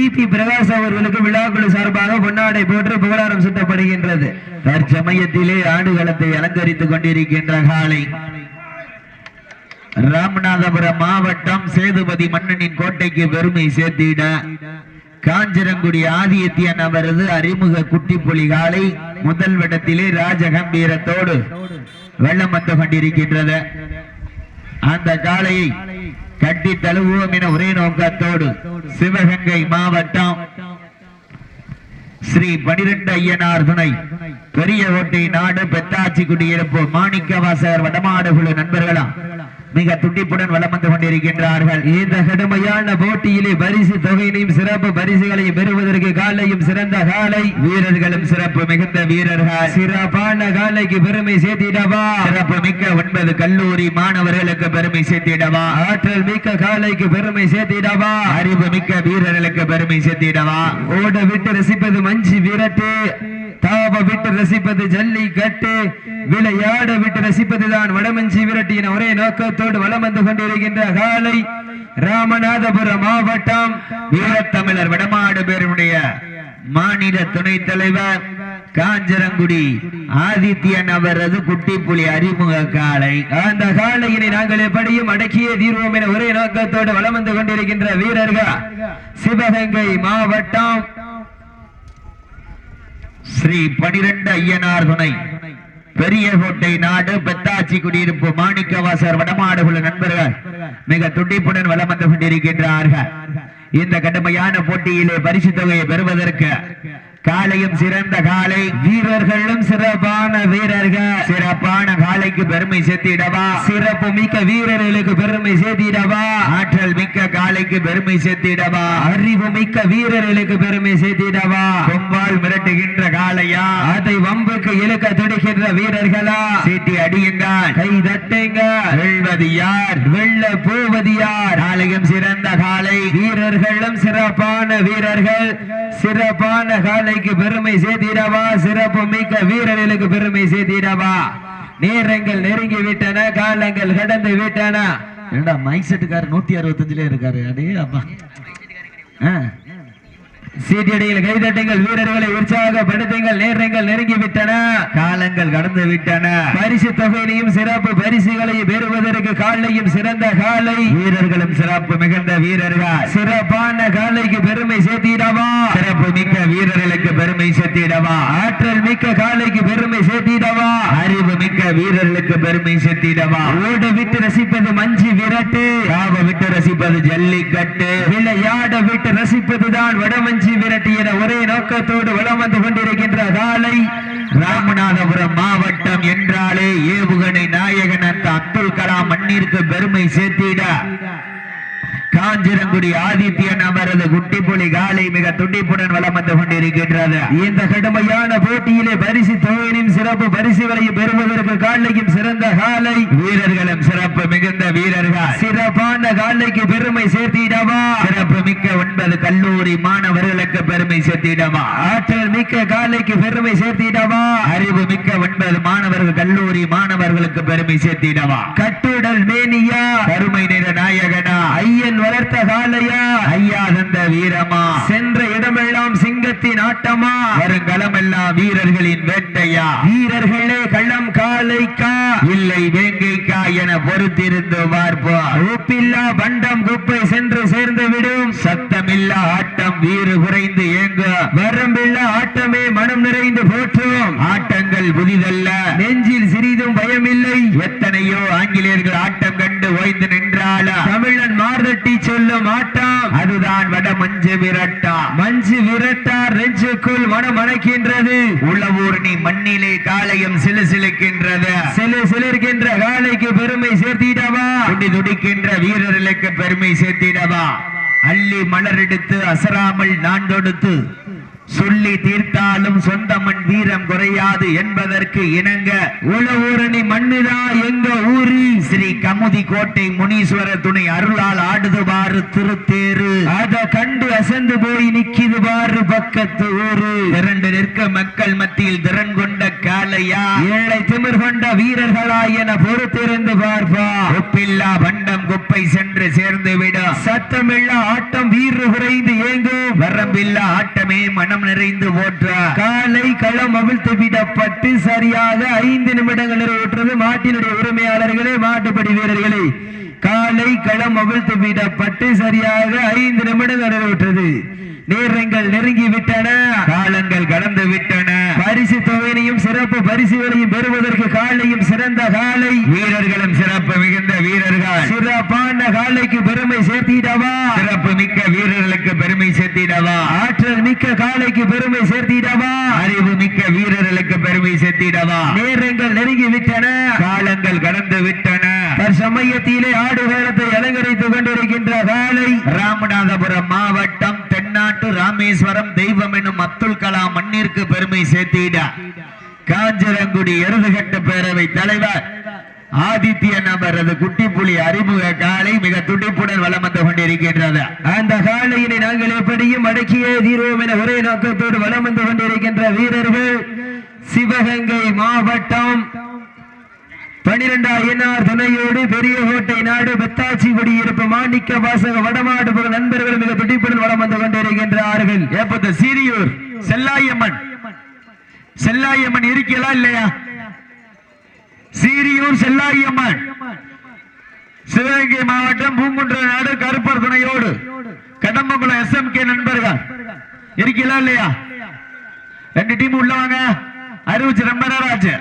EB Prakash அவர்களுக்கு விழாக்குழு சார்பாக பொன்னாடை போட்டு புகழாரம் சுட்டப்படுகின்றது. தற்சமயத்திலே ஆடுகளத்தை அலங்கரித்துக் கொண்டிருக்கின்ற காலை. ராமநாதபுரம் மாவட்டம் சேதுபதி மன்னனின் கோட்டைக்கு பெருமை சேர்த்திட. காஞ்சிரங்குடி ஆதித்யன் அவரது அறிமுக குட்டிப்புலி காலை முதல் விடத்திலே ராஜகம்பீரத்தோடு வெள்ளம் வந்து கொண்டிருக்கின்றது. அந்த காலையை கட்டி தழுவோம் என ஒரே நோக்கத்தோடு சிவகங்கை மாவட்டம் ஸ்ரீ பனிரெண்டு ஐயனார் துணை பெரிய ஓட்டை நாடு பெத்தாச்சி குடியிருப்பு மாணிக்கவாசகர் வடமாடுகுழு வடமாடு குழு நண்பர்களா? மிக துண்டிப்புடன் வலம் வந்து கொண்டிருக்கின்றார்கள். இந்த கடுமையான போட்டியிலே பரிசு தொகையினையும் சிறப்பு பரிசுகளையும் பெறுவதற்கு காலையும் சிறந்த காலை. வீரர்களும் சிறப்பு மிகுந்த வீரர்கள். சிறப்பான காலைக்கு பெருமை சேர்த்திடவா? சிறப்பு மிக்க ஒன்பது கல்லூரி மாணவர்களுக்கு பெருமை சேர்த்திடவா? ஆற்றல் மிக்க காலைக்கு பெருமை சேர்த்திடவா? அறிவு மிக்க வீரர்களுக்கு பெருமை சேர்த்திடவா? ஓட விட்டு ரசிப்பது மஞ்சு விரட்டு தாவ விட்டு ரசிப்பது ஜல்லிக்கட்டு விளையாட விட்டு ரசிப்பதுதான் வடமஞ்சி விரட்டியின் ஒரே நோக்கத்தோடு வலம் வந்து கொண்டிருக்கின்ற காலை ராமநாதபுரம் மாவட்டம் வீரத்தமிழர் வடமாடு பேருடைய மாநில துணைத் தலைவர் காஞ்சரங்குடி ஆதித்யன் அவரது குட்டி புலி அறிமுக காலை. அந்த காலையினை நாங்கள் எப்படியும் அடக்கியே தீர்வோம் என ஒரே நோக்கத்தோடு வளம் வந்து கொண்டிருக்கின்ற வீரர்கள் சிவகங்கை மாவட்டம் ஸ்ரீ பனிரெண்டு ஐயனார் துணை. பெரிய கோட்டை நாடு பெத்தாச்சி குடியிருப்பு மாணிக்கவாசர் வடமாடுகுள்ள நண்பர்கள் மிக துடிப்புடன் வளம் வந்து கொண்டிருக்கின்றார்கள். இந்த கடுமையான போட்டியிலே பரிசு தொகையை பெறுவதற்கு காலையும் சிறந்த காலை. வீரர்களும் சிறப்பான வீரர்கள். சிறப்பான காலைக்கு பெருமை சேர்த்திடவா? சிறப்பு மிக்க வீரர்களுக்கு பெருமை சேர்த்திடவா? ஆற்றல் மிக்க காலைக்கு பெருமை சேர்த்திடவா? அறிவு மிக்க வீரர்களுக்கு பெருமை சேர்த்திடவா? கொம்பால் மிரட்டுகின்ற காளையா? அதை வம்புக்கு இழுக்க துடிக்கின்ற வீரர்களா? சீட்டி அடியுங்கள். கை தட்டுங்க வெல்வது யார்? வெல்ல போவது யார்? காலையும் சிறந்த காலை. வீரர்களும் சிறப்பான வீரர்கள். சிறப்பான காலை காலைக்கு பெருமை சேர்த்திடவா சிறப்பு மிக்க வீரர்களுக்கு பெருமை சேர்த்திடவா. நேரங்கள் நெருங்கி விட்டன காலங்கள் கடந்து விட்டன. என்னடா மைக் செட்டுக்காரர் நூத்தி அறுபத்தஞ்சுல இருக்காரு. அடே அப்பா ஆஹ் சீட்டியடியில் கைதட்டுங்கள் வீரர்களை உற்சாகப்படுத்துங்கள் நேரங்கள் நெருங்கி விட்டன காலங்கள் கடந்து விட்டன பரிசு தொகையினையும் சிறப்பு பரிசுகளையும் பெறுவதற்கு காலையும் சிறந்த காலை. வீரர்களும் சிறப்பு மிகுந்த வீரர்கள். சிறப்பான காலைக்கு பெருமை சேர்த்திடவா? சிறப்பு மிக்க வீரர்களுக்கு பெருமை சேர்த்திடவா? ஆற்றல் மிக்க காலைக்கு பெருமை சேர்த்திடவா? அறிவு மிக்க வீரர்களுக்கு பெருமை சேர்த்திடவா? ஓட விட்டு ரசிப்பது மஞ்சு விரட்டு. விட்டு ரசிப்பது ஜல்லிக்கட்டு. விளையாட விட்டு ரசிப்பதுதான் வடமஞ்சி விரட்டி என ஒரே நோக்கத்தோடு வலம் வந்து கொண்டிருக்கின்ற காலை ராமநாதபுரம் மாவட்டம் என்றாலே ஏவுகணை நாயகன் அந்த அப்துல் கலாம் மண்ணிற்கு பெருமை சேர்த்திட. காஞ்சிரங்குடி ஆதித்யன் அவரது குட்டிப்புலி காலை மிக துடிப்புடன் வளம் வந்து கொண்டிருக்கின்றது. இந்த கடுமையான போட்டியிலே பரிசு தொகையினும் சிறப்பு பரிசுகளையும் பெறுவதற்கு காலையும் சிறந்த காலை. வீரர்களும் சிறப்பு மிகுந்த வீரர்கள். சிறப்பான காலைக்கு பெருமை சேர்த்திடவா? சிறப்பு மிக்க ஒன்பது கல்லூரி மாணவர்களுக்கு பெருமை சேர்த்திடவா? ஆற்றல் மிக்க காலைக்கு பெருமை சேர்த்திடவா? அறிவு மிக்க ஒன்பது மாணவர்கள் கல்லூரி மாணவர்களுக்கு பெருமை சேர்த்திடவா? கட்டுடல் மேனியா? கருமை நிற நாயகனா? ஐயன் வளர்த்த காலையா ஐயா தந்த வீரமா? சென்ற இடமெல்லாம் சிங்கத்தின் ஆட்டமா? வருங்களமெல்லாம் வீரர்களின் வேட்டையா? வீரர்களே களம் காலைக்கா இல்லை வேங்கைக்கா என பொறுத்திருந்து பார்ப்போம். உப்பில்லா பண்டம் குப்பை சென்று சேர்ந்து விடும். சத்தமில்லா ஆட்டம் வீறு குறைந்து ஏங்க வரம்பில்லா ஆட்டமே மனம் நிறைந்து போற்றும். ஆட்டங்கள் புதிதல்ல. நெஞ்சில் சிறிதும் பயமில்லை. எத்தனையோ ஆங்கிலேயர்கள் ஆட்டம் கண்டு ஓய்ந்து நின்றால தமிழன் மார்தட்டி சொல்லும் ஆட்டம். அதுதான் வட மஞ்சு விரட்டா. மஞ்சு விரட்டார் நெஞ்சுக்குள் மனம் அணைக்கின்றது. உளவூர் நீ மண்ணிலே காலையும் சிலு சிலுக்கின்றது. சிலு சிலிர்க்கின்ற காலைக்கு பெருமை சேர்த்திடவா? துடி துடிக்கின்ற வீரர்களுக்கு பெருமை சேர்த்திடவா? அள்ளி மலரெடுத்து அசராமல் நான் தொடுத்து சொல்லி தீர்த்தாலும் சொந்த மண் வீரம் குறையாது என்பதற்கு இணங்க உளவூரணி மண்ணுதா எங்க ஊரி? ஸ்ரீ கமுதி கோட்டை முனீஸ்வரர் துணை அருளால் ஆடுதுவாறு திருத்தேரு அத கண்டு அசந்து போய் நிக்கிது பாரு பக்கத்து ஊரு. திரண்டு நிற்க மக்கள் மத்தியில் திறன் கொண்ட காலையா ஏழை திமிர் கொண்ட வீரர்களா என பொறுத்திருந்து பார்ப்பா. ஒப்பில்லா பண்டம் குப்பை சென்று சேர்ந்து விட சத்தமில்லா ஆட்டம் வீறு குறைந்து ஏங்கும். வரம்பில்லா ஆட்டமே மன மனம் நிறைந்து போற்ற. காலை களம் அவிழ்த்து விடப்பட்டு சரியாக ஐந்து நிமிடங்கள் நிறைவுற்றது மாட்டினுடைய உரிமையாளர்களே மாட்டுப்படி வீரர்களே. காலை களம் அவிழ்த்து விடப்பட்டு சரியாக ஐந்து நிமிடங்கள் நிறைவுற்றது. நேரங்கள் நெருங்கி விட்டன. காலங்கள் கடந்து விட்டன. பரிசு தொகையினையும் சிறப்பு பரிசுகளையும் பெறுவதற்கு காலையும் சிறந்த காலை. வீரர்களும் சிறப்பு மிகுந்த வீரர்கள். சிறப்பான காலைக்கு பெருமை சேர்த்திடவா. சிறப்பு மிக்க வீரர்களுக்கு பெருமை சேர்த்திடவா. ஆற்றல் மிக்க காலைக்கு பெருமை சேர்த்திடவா. அறிவு மிக்க வீரர்களுக்கு பெருமை சேர்த்திடவா. நேரங்கள் நெருங்கி விட்டன. காலங்கள் கடந்து விட்டன. தற்சமயத்திலே ஆடுகளத்தை அலங்கரித்துக் கொண்டிருக்கின்ற காலை ராமநாதபுரம் மாவட்டம் தென்னாட்டு ராமேஸ்வரம் தெய்வம் எனும் அப்துல் கலாம் மண்ணிற்கு பெருமை சேர்த்திட காஞ்சரங்குடி எருதுகட்ட பேரவை தலைவர் ஆதித்யன் அவரது குட்டிப்புலி அறிமுக காலை மிக துடிப்புடன் வலம் வந்து கொண்டிருக்கின்றது. அந்த காலையினை நாங்கள் எப்படியும் அடக்கியே தீர்வோம் என ஒரே நோக்கத்தோடு வலம் வந்து கொண்டிருக்கின்ற வீரர்கள் சிவகங்கை மாவட்டம் பனிரெண்டா என்ஆர் துணையோடு பெரிய கோட்டை நாடு பெத்தாச்சி குடியிருப்பு மாணிக்க வாசக வடமாடு போல நண்பர்கள் மிக துடிப்புடன் வளம் வந்து கொண்டிருக்கின்றார்கள். ஏப்பத்த சீரியூர் செல்லாயம்மன். செல்லாயம்மன் இருக்கலா இல்லையா? சீரியூர் செல்லாயம்மன். சிவகங்கை மாவட்டம் பூங்குன்ற நாடு கருப்பர் துணையோடு. கடம்பங்குலம் எஸ் எம் கே நண்பர்கள். இருக்கலா இல்லையா? ரெண்டு டீம் உள்ளவாங்க அறிவிச்சு ரொம்ப நேரம் ஆச்சு.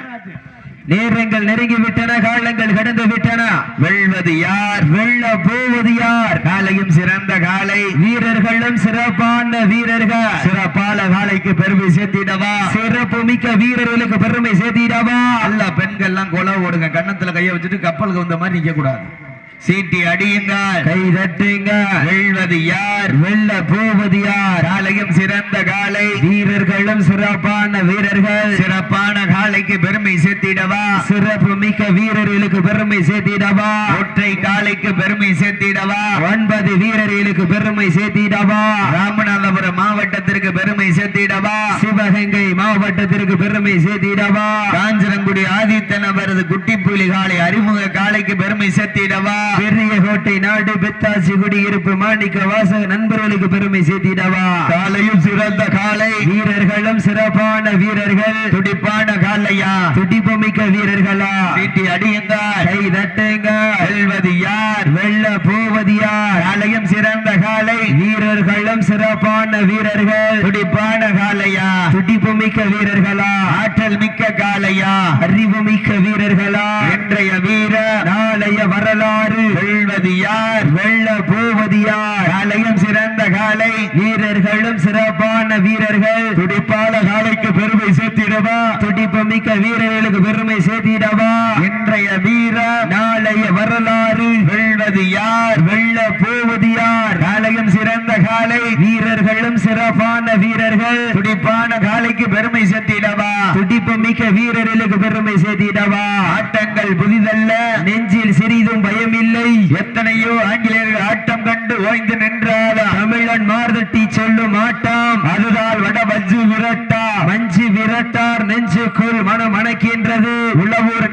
நேரங்கள் நெருங்கி விட்டன காலங்கள் கடந்து விட்டன. வெல்வது யார்? வெல்ல போவது யார்? காலையும் சிறந்த காலை. வீரர்களும் சிறப்பான வீரர்கள். சிறப்பான காலைக்கு பெருமை சேர்த்திடவா? சிறப்பு மிக்க வீரர்களுக்கு பெருமை சேர்த்திடவா? அல்ல பெண்கள்லாம் கொலை ஓடுங்க கண்ணத்துல கையை வச்சுட்டு கப்பலுக்கு வந்த மாதிரி நிக்க கூடாது சீட்டி அடியுங்கள். கை தட்டுங்க வெல்வது யார்? வெள்ள போவது யார்? காலையும் சிறந்த காலை. வீரர்களும் சிறப்பான வீரர்கள். சிறப்பான காலைக்கு பெருமை சேர்த்திடவா? சிறப்பு மிக்க வீரர்களுக்கு பெருமை சேர்த்திடவா? ஒற்றை காலைக்கு பெருமை சேர்த்திடவா? ஒன்பது வீரர்களுக்கு பெருமை சேர்த்திடவா? ராமநாதபுரம் மாவட்டத்திற்கு பெருமை சேர்த்திடவா? சிவகங்கை மாவட்டத்திற்கு பெருமை சேர்த்திடவா? காஞ்சனங்குடி ஆதித்தன் அவரது குட்டி புலி காலை அறிமுக காலைக்கு பெருமை சேர்த்திடவா? பெரிய கோட்டை நாடு பெத்தாசி குடியிருப்பு மாணிக்க வாசக நண்பர்களுக்கு பெருமை சேர்த்திடவா. காலையும் சிறந்த காலை. வீரர்களும் சிறப்பான வீரர்கள். துடிப்பான காலையா. துடிப்பு மிக்க வீரர்களா. சீட்டி அடியுங்கள் கை தட்டுங்க. வெல்வது யார்? வெள்ள போவது யார்? காலையும் சிறந்த காலை. வீரர்களும் சிறப்பான வீரர்கள். துடிப்பான காலையா. துடிப்பு மிக்க வீரர்களா. ஆற்றல் மிக்க காலையா. அறிவு மிக்க வீரர்களா. இன்றைய வீரர் நாளைய வரலாறு. வெல்வது யார்? வெள்ள போவது யார்? காலையும் சிறந்த காலை. வீரர்களும் சிறப்பான வீரர்கள். துடிப்பான காலைக்கு பெருமை சேர்த்திடவா? துடிப்பு மிக்க வீரர்களுக்கு பெருமை சேர்த்திடவா? இன்றைய வீர நாளைய வரலாறு. வெல்வது யார்? வெள்ள போவது யார்? காலையும் சிறந்த காலை. வீரர்களும் சிறப்பான வீரர்கள். துடிப்பான காலைக்கு பெருமை சேர்த்திடவா? துடிப்பு மிக்க வீரர்களுக்கு பெருமை சேர்த்திடவா? ஆட்டங்கள் புதிதல்ல. நெஞ்சில் சிறிதும் பயமில்லை. எத்தனையோ ஆங்கிலேயர்கள் ஆட்டம் கண்டு ஓய்ந்து நின்றாலும் தமிழன் மார்தட்டி சொல்லும் ஆட்டம். அதுதான் வட வஜ்ஜு விரட்டா. மஞ்சு விரட்டார் நெஞ்சுக்குள் மனம் அணைக்கின்றது.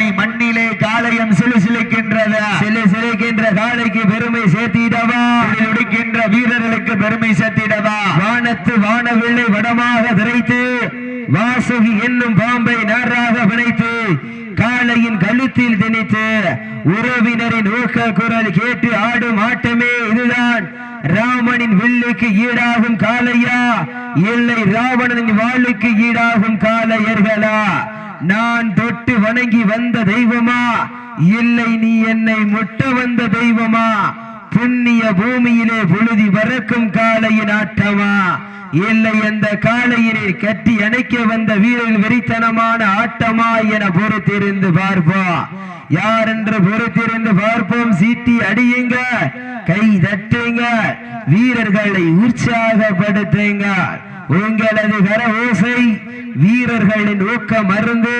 நீ மண்ணிலே காலையும் சிலுசிலுக்கின்றது சிலு சிலுக்கின்ற காளைக்கு பெருமை சேர்த்திடவா? உடுக்கின்ற வீரர்களுக்கு பெருமை சேர்த்திடவா? வானத்து வானவில்லை வடமாக திரைத்து வாசுகி என்னும் பாம்பை நாராக பிணைத்து. காளையின் கழுத்தில் திணித்து உறவினரின் ஊக்க குரல் கேட்டு ஆடும் ஆட்டமே இதுதான். ராமனின் வில்லுக்கு ஈடாகும் காளையா? இல்லை ராவணனின் வாளுக்கு ஈடாகும் காளையர்களா? நான் தொட்டு வணங்கி வந்த தெய்வமா? இல்லை நீ என்னை முட்ட வந்த தெய்வமா? புண்ணிய பூமியிலே புழுதி பறக்கும் காளையின் ஆட்டமா? இல்லை அந்த காளையினை கட்டி அணைக்க வந்த வீரர் வெறித்தனமான ஆட்டமா என பொறுத்திருந்து பார்ப்போம். யார் என்று பொறுத்திருந்து பார்ப்போம். சீட்டி அடியுங்க கை தட்டுங்க வீரர்களை உற்சாகப்படுத்துங்க. உங்களது கர ஓசை வீரர்களின் ஊக்கம் மருந்து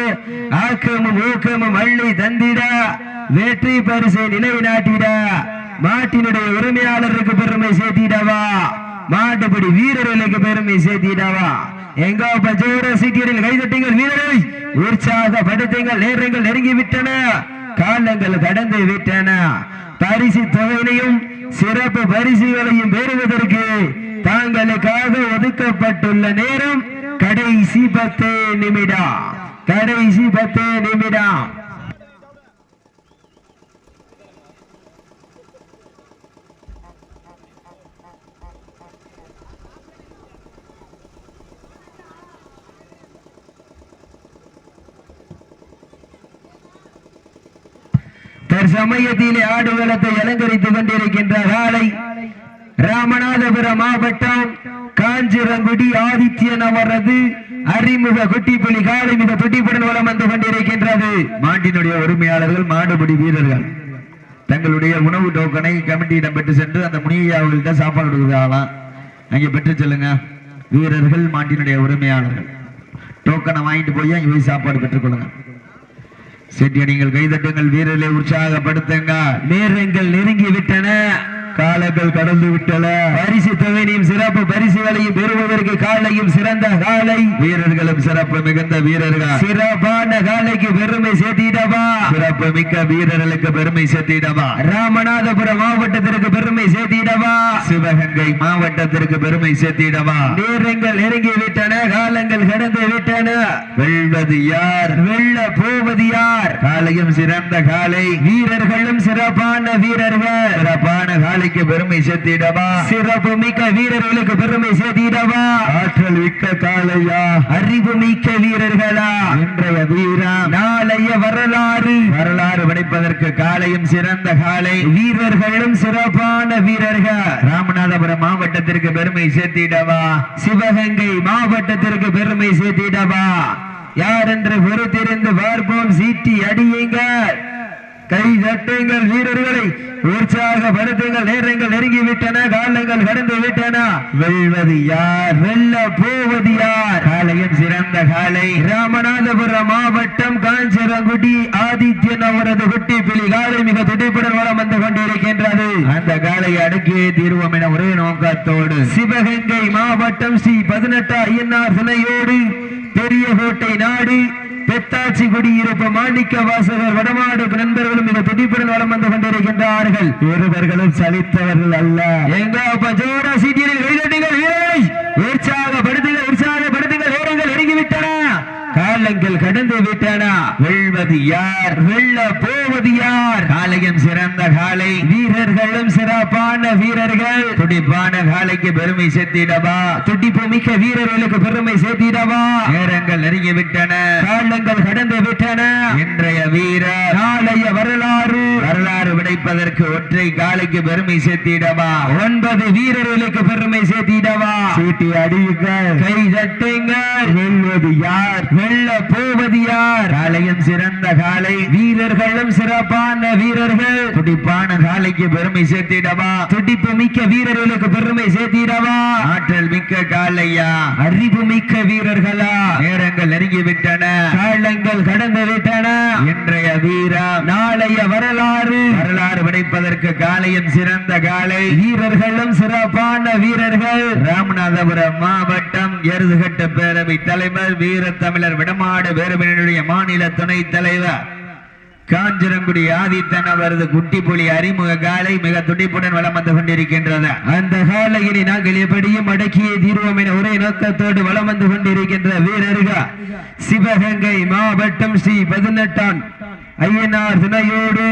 ஆக்கமும் ஊக்கமும் அள்ளி தந்திட வெற்றி பரிசை நிலைநாட்டிட. மாட்டினுடைய உரிமையாளருக்கு பெருமை சேர்த்திடவா? மாட்டுப்படி வீரர்களுக்கு பெருமை சேர்த்திடவா? எங்கோ பஜோர சீட்டியரில் கைதட்டுங்கள் வீரரை உற்சாகப்படுத்துங்கள். நேரங்கள் நெருங்கி விட்டன காலங்கள் கடந்து விட்டன. பரிசு தொகையினையும் சிறப்பு பரிசுகளையும் பெறுவதற்கு தாங்களுக்காக ஒதுக்கப்பட்டுள்ள நேரம் கடைசி பத்து நிமிடம். கடைசி பத்து நிமிடம். சமயத்திலே ஆடுகளத்தை அலங்கரித்துக் கொண்டிருக்கின்ற காலை ராமநாதபுரம் மாவட்டம் காஞ்சிரங்குடி ஆதித்யன் அவரது அறிமுக குட்டிப்புலி காலை மிக துட்டிப்புடன் வளம் வந்து கொண்டிருக்கின்றது. மாட்டினுடைய உரிமையாளர்கள் மாடுபிடி வீரர்கள். தங்களுடைய உணவு டோக்கனை கமிட்டியிடம் பெற்று சென்று அந்த முனியாவுகள்கிட்ட சாப்பாடு கொடுக்குறாங்களாம் அங்கே பெற்று செல்லுங்க. வீரர்கள் மாட்டினுடைய உரிமையாளர்கள். டோக்கனை வாங்கிட்டு போய் அங்கே போய் சாப்பாடு பெற்றுக்கொள்ளுங்க செட்டிய நீங்கள் கைதட்டுங்கள் வீரர்களை உற்சாகப்படுத்துங்க நேரங்கள் நெருங்கி விட்டன காலங்கள் கடந்து விட்டன. பரிசு தொகையினையும் சிறப்பு பரிசுகளையும் பெறுவதற்கு காலையும் சிறந்த காலை. வீரர்களும் சிறப்பு மிகுந்த வீரர்கள். சிறப்பான காலைக்கு பெருமை சேர்த்திடவா? சிறப்பு மிக்க வீரர்களுக்கு பெருமை சேர்த்திடவா? ராமநாதபுரம் மாவட்டத்திற்கு பெருமை சேர்த்திடவா? சிவகங்கை மாவட்டத்திற்கு பெருமை சேர்த்திடவா? நேரங்கள் நெருங்கி விட்டன காலங்கள் கடந்து விட்டன. வெல்வது யார்? வெல்ல போவது யார்? காலையும் சிறந்த காலை. வீரர்களும் சிறப்பான வீரர்கள். சிறப்பான காலைக்கு பெருமை சேர்த்திடவா? சிறப்பு மிக்க வீரர்களுக்கு பெருமை சேர்த்திடவா? ஆற்றல் மிக்க காலையா அறிவு மிக்க வீரர்களா? இன்றைய வீரம். நாளைய வரலாறு. வரலாறு படைப்பதற்கு காலையும் சிறந்த காலை வீரர்களும் சிறப்பான வீரர்கள். ராமநாதபுரம் மாவட்டத்திற்கு பெருமை சேர்த்திடவா? சிவகங்கை மாவட்டத்திற்கு பெருமை சேர்த்திடவா? யார் என்று பொறுத்திருந்து பார்ப்போம். சீட்டி அடியுங்கள். கை தட்டுங்கள் வீரர்களை உற்சாகப்படுத்துங்கள் நேரங்கள் நெருங்கி விட்டன காலங்கள் கடந்து விட்டன வெல்வது யார்? வெல்ல போவது யார்? காலையும் சிறந்த காலை ராமநாதபுரம் மாவட்டம் காஞ்சிரங்குடி. ஆதித்யன் அவரது குட்டி பிளி காலை மிக துடிப்புடன் வளம் வந்து கொண்டிருக்கின்றது. அந்த காலை அடுக்கே தீர்வோம் என ஒரே நோக்கத்தோடு. சிவகங்கை மாவட்டம் ஸ்ரீ பதினெட்டு ஐயனார் பெரிய கோட்டை நாடு பெத்தாச்சி குடியிருப்பு மாணிக்க வாசகர் வடமாடு நண்பர்களும் மிக துடிப்புடன் வளம் வந்து கொண்டிருக்கின்றார்கள். இருவர்களும் சலித்தவர்கள் அல்ல. எங்க அப்ப ஜோரா சீட்டியில் கைதட்டுங்கள் வீரரை உற்சாகப்படுத்துங்கள் உற்சாகப்படுத்துங்கள் நேரங்கள் நெருங்கிவிட்டன காலங்கள் கடந்து விட்டன. வெல்வது யார்? வெல்ல போவது யார்? காலையும் சிறந்த காலை வீரர்களும் சிறப்பான வீரர்கள். துடிப்பான காலைக்கு பெருமை சேர்த்திடவா? துடிப்பு மிக்க வீரர்களுக்கு பெருமை சேர்த்திடவா? நேரங்கள் நெருங்கி விட்டன காலங்கள் கடந்து விட்டன. இன்றைய வீரர். நாளைய வரலாறு. வரலாறு விடைப்பதற்கு ஒற்றை காலைக்கு பெருமை சேர்த்திடவா? ஒன்பது வீரர்களுக்கு பெருமை சேர்த்திடவா? சீட்டி அடியுங்கள். கை தட்டுங்கள். வெல்வது யார்? வெல்ல போவது யார் காலையும் சிறந்த காலை வீரர்களும் சிறப்பான வீரர்கள். துடிப்பான காலைக்கு பெருமை சேர்த்திடவா? துடிப்பு மிக்க வீரர்களுக்கு பெருமை சேர்த்திடவா? ஆற்றல் மிக்க காலையா அறிவு மிக்க வீரர்களா? நேரங்கள் நெருங்கி விட்டன காலங்கள் கடந்து விட்டன. இன்றைய வீரம். நாளைய வரலாறு. வரலாறு படைப்பதற்கு காலையும் சிறந்த காலை வீரர்களும் சிறப்பான வீரர்கள். ராமநாதபுரம் மாவட்டம் எருதுகட்ட பேரவை தலைவர் வீர தமிழர் மாடு பேரவையினுடைய மாநில துணைத் தலைவர். காஞ்சிரங்குடி ஆதித்தன் அவரது குட்டிப்புலி அறிமுக காலை மிக துடிப்புடன் வளம் வந்து கொண்டிருக்கின்றது. அந்த காலையினை நாங்கள் எப்படியும் அடக்கியே தீர்வோம் என ஒரே நோக்கத்தோடு வளம் வந்து கொண்டிருக்கின்ற வீரர்கள் சிவகங்கை மாவட்டம் ஸ்ரீ பதினெட்டாம் ஐயனார் துணையோடு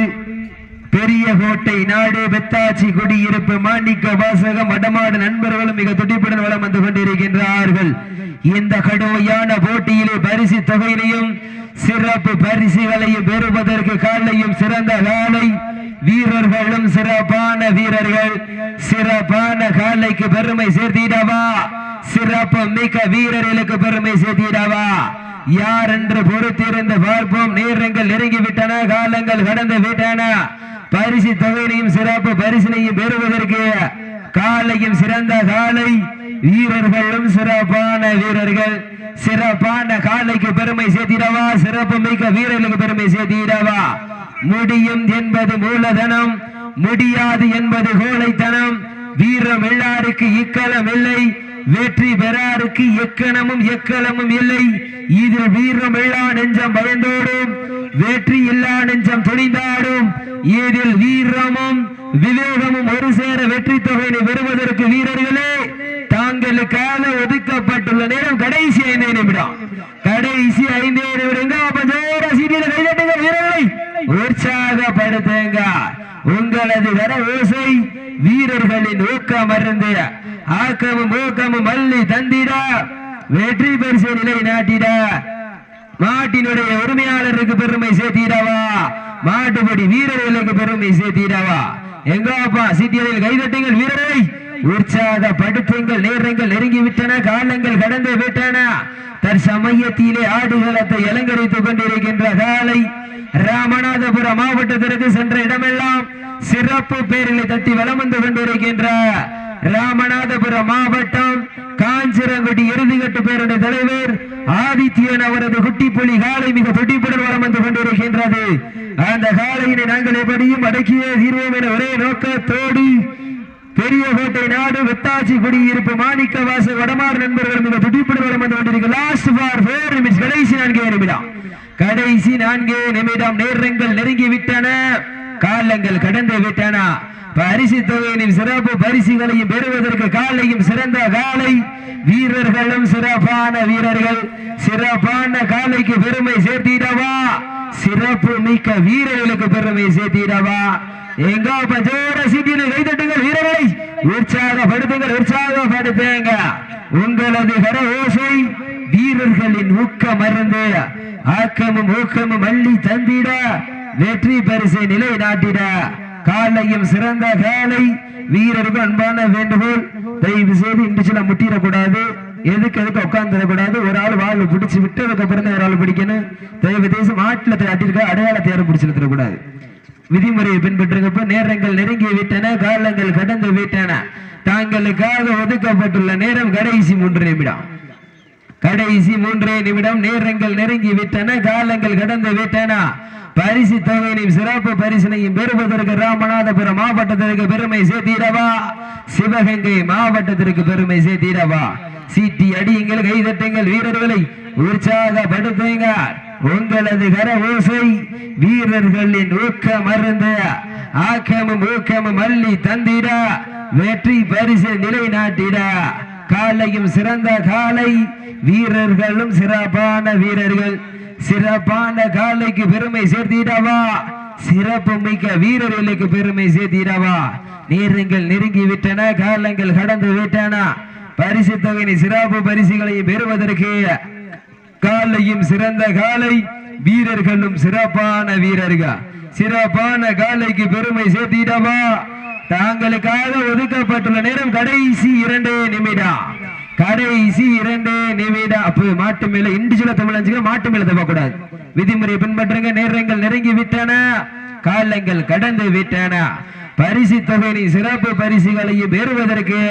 பெரிய கோட்டை நாடு பெத்தாச்சி குடியிருப்பு மாணிக்க வாசகம் வடமாடு நண்பர்களும் மிக துடிப்புடன் வளம் வந்து கொண்டிருக்கின்றார்கள். இந்த கடுமையான போட்டியிலே பரிசு தொகையிலையும் சிறப்பு பரிசுகளையும் பெறுவதற்கு காலையும் சிறந்த காலை வீரர்களும் சிறப்பான வீரர்கள். சிறப்பான காலைக்கு பெருமை சேர்த்திடவா? சிறப்பு மிக்க வீரர்களுக்கு பெருமை சேர்த்திடவா? யார் என்று பொறுத்திருந்து பார்ப்போம். நேரங்கள் நெருங்கி விட்டன காலங்கள் கடந்து விட்டன. பரிசு தொகையினையும் சிறப்பு பரிசினையும் பெறுவதற்கு காலையும் சிறந்த காலை. வீரர்களும் சிறப்பான வீரர்கள். சிறப்பான காலைக்கு பெருமை சேர்த்திடவா? சிறப்பு மிக்க வீரர்களுக்கு பெருமை சேர்த்திடவா? முடியும் என்பது மூலதனம் முடியாது என்பது கோழைத்தனம். வீரம் எல்லாருக்கு இக்கலம் இல்லை வெற்றி பெறாருக்கு எக்கணமும் எக்கலமும் இல்லை. இதில் வீரம் எல்லா நெஞ்சம் பயந்தோடும் வெற்றி இல்லா நெஞ்சம் துணிந்தாடும். இதில் வீரமும் விவேகமும் ஒரு சேர வெற்றி தொகையினை பெறுவதற்கு வீரர்கள் தாங்களுக்காக ஒதுக்கப்பட்டுள்ள நேரம் கடைசி ஐந்தே நிமிடம் கடைசி ஐந்தே நிமிடம் பஞ்சோர சீட்டியில கைதட்டுங்க வீரர்களை. உற்சாகப்படுத்துங்க. உங்களது வர ஓசை வீரர்களின் ஊக்கம் அருந்து ஆக்கமும் ஊக்கமும் மல்லி தந்திட. வெற்றி பரிசு நிலை நாட்டிட. மாட்டினுடைய உரிமையாளருக்கு பெருமை சேர்த்திடவா? மாட்டுப்படி வீரர்களுக்கு பெருமை சேர்த்திடவா? எங்கப்பா சிட்டியில் கைதட்டுங்கள் வீரரை உற்சாகப்படுத்துங்கள். நேரங்கள் நெருங்கி விட்டன காலங்கள் கடந்து விட்டன. தற்சமயத்திலே ஆடுகளத்தை அலங்கரித்துக் கொண்டிருக்கின்ற காலை ராமநாதபுரம் மாவட்டத்திற்கு சென்ற இடமெல்லாம் சிறப்பு பேரிலை தட்டி வலம் வந்து கொண்டிருக்கின்ற ராமநாதபுரம் மாவட்டம் காஞ்சிரங்குடி இறுதிக்கட்டு பேருடைய தலைவர் ஆதித்யன் அவரது குட்டி புலி காலை மிக துடிப்புடன் வளம் வந்து கொண்டிருக்கின்றது. அந்த காலையினை நாங்கள் எப்படியும் அடக்கியே தீர்வோம் என ஒரே நோக்கத்தோடு பெரிய கோட்டை நாடு வெத்தாசி குடியிருப்பு மாணிக்க வாச வடமாறு நண்பர்கள் மிக துடிப்புடன் வந்து கொண்டிருக்கு லாஸ்ட் ஃபார் ஃபோர் நிமிஷம் கடைசி நான்கே நிமிடம். கடைசி நான்கே நிமிடம். நேரங்கள் நெருங்கி விட்டன. காலங்கள் கடந்து விட்டன. பரிசு தொகையினின் சிறப்பு பரிசுகளையும் பெறுவதற்கு காலையும் சிறந்த காலை. வீரர்களும் சிறப்பான வீரர்கள். சிறப்பான காலைக்கு பெருமை சேர்த்திடவா? சிறப்பு மிக்க வீரர்களுக்கு பெருமை சேர்த்தீரவா எங்க பஜோர சீட்டில் கைதட்டுங்கள் வீரர்களை. உற்சாகப்படுத்துங்கள் உற்சாகப்படுத்துங்க. உங்களது கர ஓசை வீரர்களின் ஊக்க மருந்து ஆக்கமும் ஊக்கமும் அள்ளி தந்திட வெற்றி பரிசை நிலை நாட்டிட காலையும் சிறந்த காலை வீரருக்கு அன்பான வேண்டுகோள். தயவு செய்து இண்டிச்சுல முட்டிடக்கூடாது. எதுக்கு எதுக்கு உட்காந்துடக்கூடாது ஒரு ஆள் வாழ் பிடிச்சு விட்டு அதுக்கப்புறம் தான் ஒரு ஆள் பிடிக்கணும். தயவு செய்து மாட்டில் அட்டிருக்க அடையாளத்தை யாரும் பிடிச்சு தரக்கூடாது விதிமுறையை பின்பற்றுங்கப்ப நேரங்கள் நெருங்கி விட்டன காலங்கள் கடந்து விட்டன. தாங்களுக்காக ஒதுக்கப்பட்டுள்ள நேரம் கடைசி மூன்று நிமிடம். கடைசி மூன்றே நிமிடம் நேரங்கள் நெருங்கி விட்டன காலங்கள் கடந்து விட்டன. பரிசு தொகையினையும் சிறப்பு பரிசினையும் பெறுவதற்கு ராமநாதபுரம் மாவட்டத்திற்கு பெருமை சேர்த்திடவா? சிவகங்கை மாவட்டத்திற்கு பெருமை சேர்த்திடவா? சீட்டி அடியுங்கள் கைதட்டுங்கள் வீரர்களை உற்சாகப்படுத்துங்க. உங்களது கர ஓசை வீரர்களின் ஊக்க மருந்து ஆக்கமும் ஊக்கமும் அள்ளி தந்திட வெற்றி பரிசு நிலைநாட்டிட. காலையும் சிறந்த காலை வீரர்களும் சிறப்பான வீரர்கள். சிறப்பான காலைக்கு பெருமை சேர்த்திடவா? சிறப்பு மிக்க வீரர்களுக்கு பெருமை சேர்த்திடவா? நேரங்கள் நெருங்கி விட்டன காலங்கள் கடந்து விட்டன. பரிசு தொகையினை சிறப்பு பரிசுகளை பெறுவதற்கு காலையும் சிறந்த காலை வீரர்களும் சிறப்பான வீரர்கள். சிறப்பான காலைக்கு பெருமை சேர்த்திடவா? தாங்களுக்காக ஒதுக்கப்பட்டுள்ள நேரம் கடைசி இரண்டே நிமிடம். கடைசி இரண்டே நிமிடம். அப்ப மாட்டு மேல இண்டிஜுவல தமிழ் மாட்டு மேல தப்பக்கூடாது. விதிமுறையை பின்பற்றுங்க. நேரங்கள் நெருங்கி விட்டன. காலங்கள் கடந்து விட்டன. பரிசு தொகையின் சிறப்பு பரிசுகளையும் பெறுவதற்கு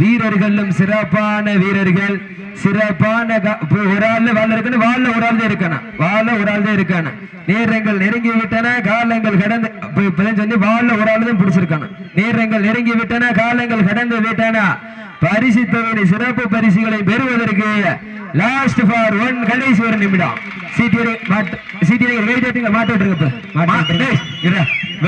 வீரர்களும் சிறப்பான வீரர்கள். சிறப்பான ஒரு ஆள் வாழ இருக்கணும் வாழ ஒரு ஆள் தான் இருக்கணும். வாழ ஒரு ஆள் தான் இருக்கணும். நேரங்கள் நெருங்கி விட்டன காலங்கள் கடந்து சொல்லி வாழ ஒரு ஆள் தான் பிடிச்சிருக்கணும். நேரங்கள் நெருங்கி விட்டன காலங்கள் கடந்து விட்டன. பரிசு தொகையை சிறப்பு பரிசுகளை பெறுவதற்கு லாஸ்ட் ஃபார் ஒன் கடைசி ஒரு நிமிடம். சீட்டியரை மாட்டு சீட்டியரை வெயிட் மாட்டு விட்டுருங்க